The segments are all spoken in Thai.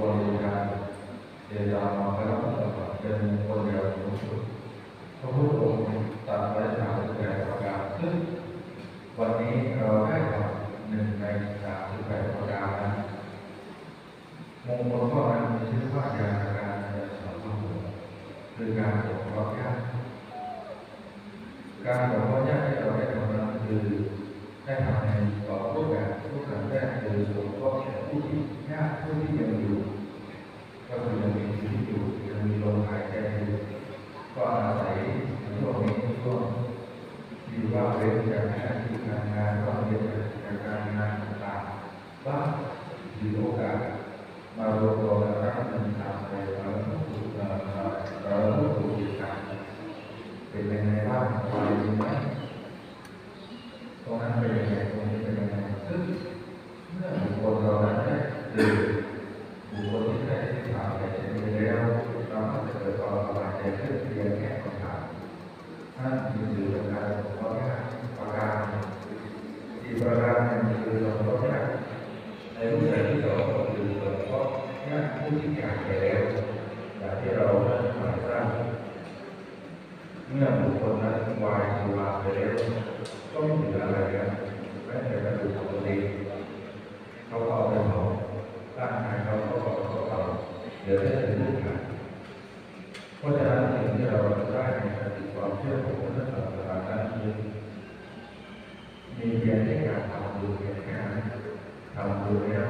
ควรบูชาเจตามาพระพุทธศาสนาเป็นมงคลอย่างสูงสุดพระพุทธองค์ตรัสไว้สามสิบแปดประการซึ่งวันนี้เราได้ทำหนึ่งในสามสิบแปดประการนั้นมงคลข้อนั้นมีชื่อว่าการการเดินสอนพระพุทธคือการสงเคราะห์ญาติการสงเคราะห์ญาติที่เราได้ทำนั้นคือได้ทำในสองรูปแบบรูปแบบแรกคือสงเคราะห์ ผู้ที่ญาติผู้ที่ยังอยู่ก็คือยังมีชีวิตอยู่ยังมีลมหายใจอยู่ก็อาศัยช่วงนี้ช่วงที่ว่าเว้นจากหน้าที่การงานว่างเว้นจากการงานต่างๆบ้างมีโอกาสมารวมตัวกันรับเงินทำอะไปแล้วเราเราถูกติดตามเป็นยังไงบ้างสบายดีไหมตรงนั้นเป็นยังไงตรงนี้เป็นยังไงซึ่งเมื่อบุคคลเรา ด้ดื่มบุคคลที่ได้ที่ผ่านไปเช่นนี้แล้วเราก็จะเกิดความสบายใจขึ้นเพียงแค่คำถามนั่นคือประการของข้อยากประการที่ประการหนึ่งคือสองข้อยากในรูปแบบที่สองคือสองข้อยกผู้ที่จากไปแล้วอย่างที่เราได้มาสร้างเมื่อบุคคลนั้นวายสุราไปแล้วก็ไม่เหลืออะไรแล้วแม้แต่กระดูกของตัวเองเขาก็เอาไปเผา ร่างกายเขาก็ก็ก็เราเดี๋ยวได้ถึงลูกหลานเพราะฉะนั้นสิ่งที่เราได้ ในสติความเชื่อของพุทธศาสนานั้นคือมีเพียงแค่การทำบุญแค่นั้นทำบุญแล้ว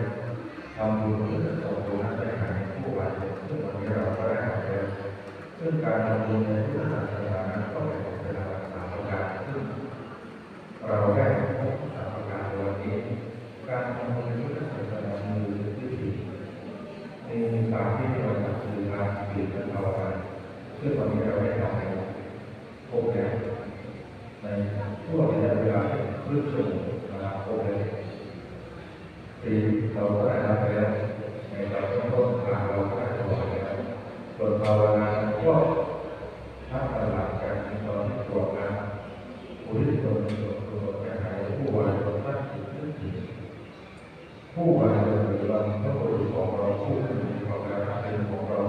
ทำบุญเพื่อส่งบุญนั้นไปหาผู้บาดเจ็บซึ่งวันนี้เราก็ได้ทำแล้วซึ่งการทำบุญในพุทธศาสนานั้นก็เป็นเวลาสามประการซึ่งเราได้พบสามประการในวันนี้การทำบุญในพุทธศาสนามีวิธีมีสามที่เราทำคือการดื่มและภาวนา ซึ่งวันนี้เราได้ทำในโปรแกรมในช่วงระยะเวลาครึ่งชั่วโมงนะครับโปรแกรมปีเราก็ได้ทำไปแล้วในตอนต้นทางเราก็ได้ถวายแล้วส่วนภาวนาก็ถ้าตลาดการตอนที่ตรวจงานผู้ที่ตรวจตรวจตรวจไปหาผู้วายคนตั้งจิตนึกถึงผู้วายเราหรือเราพระโพธิของเราผู้เป็นของเราเป็นของเรา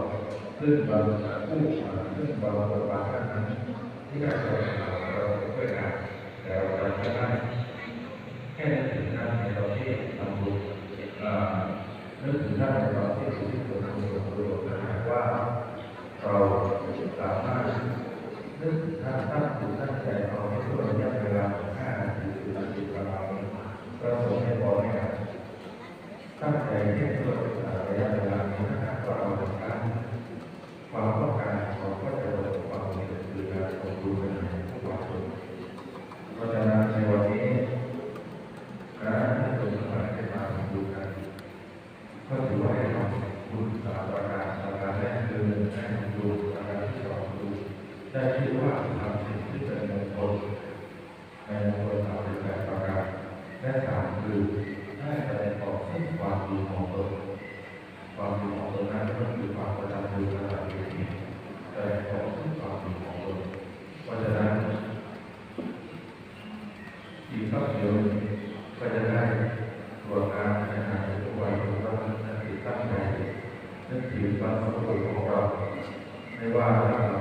ซึ่งบางผู้มาซึ่งบางบทบาทนั้นที่ได้สอนเราด้วยกันแต่เราจำไม่ได้แค่นึกถึงท่านในตอนที่ทำบุญอ่านึกถึงท่านในตอนที่สุดที่สุดของสุดประโยชน์นะว่าเราสามารถนึกถึงท่านตั้งจิตตั้งใจเอาในช่วงระยะเวลาห้านาทีหรือนาทีประมาณนี้เราส่งให้บอลให้กัน ตั้งใจที่จะลดระยะเวลานี้นะครับก็เราทำการความต้องการของก็จะลดความมีคือการสมดุลในทุกวันเพราะฉะนั้นในวันนี้การที่เราทั้งหลายได้มาทำบุญกันก็ถือว่าให้ทำบุญสามประการประการแรกคือให้ทำบุญประการที่สองคือ ได้ชื่อว่าทำสิ่งที่เป็นมงคลในมงคลสามสิบแปดประการและสามคือได้แสดงออกซึ่งความดีของตนความดีของตนนั้นก็คือความประจำบุญระดับดีแสดงออกซึ่งความดีของตนเพราะฉะนั้นอีกสักเดียวก็จะได้ตรวจงานในงานทุกวันทุกวันนั้นติดตั้งใจนึกถึงบรรพบุรุษของเราไม่ว่าเรา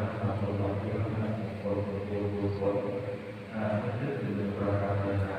Well, uh,